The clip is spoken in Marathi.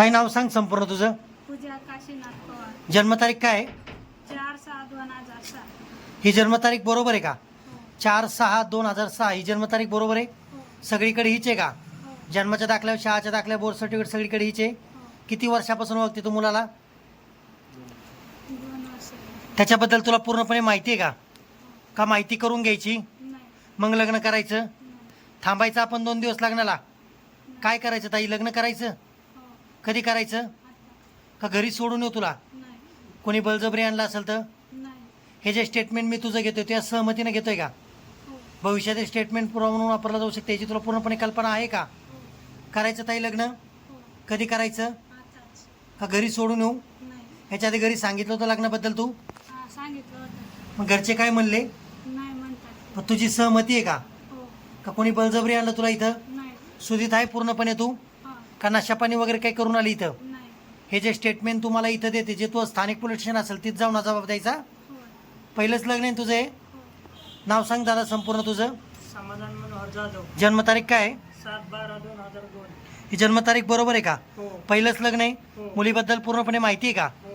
ताई नाव सांग संपूर्ण तुझं? पूजा काशीनाथ पवार. जन्मतारीख काय आहे? चार सहा दोन हजार सहा. ही जन्मतारीख बरोबर आहे का? हो. चार सहा दोन हजार सहा ही जन्मतारीख बरोबर आहे? हो. सगळीकडे हीच आहे का? हो. जन्माच्या दाखल्यावर शहाच्या दाखल्या बोर्ड सर्टिफिकेट सगळीकडे हीच? आहे हो. किती वर्षापासून ओळखते तू मुलाला? दोन वर्ष त्याच्याबद्दल तुला पूर्णपणे माहिती आहे का? का माहिती करून घ्यायची? नाही. मग लग्न करायचं? थांबायचं आपण दोन दिवस लग्नाला? काय करायचं ताई? लग्न करायचं? हो कधी करायचं? का घरी सोडून येऊ तुला? कोणी बळजबरी आणलं असेल तर? हे जे स्टेटमेंट मी तुझं घेतोय त्या सहमतीनं घेतोय का? हो. भविष्यातील स्टेटमेंट पुरावा म्हणून वापरला जाऊ शकते याची तुला पूर्णपणे कल्पना आहे का? हो. करायचं ताई लग्न? हो. कधी करायचं? का घरी सोडून येऊ? ह्याच्या आधी घरी सांगितलं होतं लग्नाबद्दल तू? हा मग घरचे काय म्हणले? तुझी सहमती आहे का? का कोणी बळजबरी आणलं तुला इथं? सुधीत आहे पूर्णपणे तू? का नशापाणी वगैरे काही करून आली इथं? नाही हे जे स्टेटमेंट तुम्हाला इथं देते जे तू स्थानिक पोलीस स्टेशन असेल तिथं जाऊन हा जबाब द्यायचा? पहिलंच लग्न आहे तुझं हे? हो नाव सांग दादा संपूर्ण तुझं. समाधान मनोहर जाधव जन्मतारीख काय आहे? सात बारा दोन हजार दोन. ही जन्मतारीख बरोबर आहे का? हो. पहिलंच लग्न आहे? हो. मुलीबद्दल पूर्णपणे माहिती आहे का? हो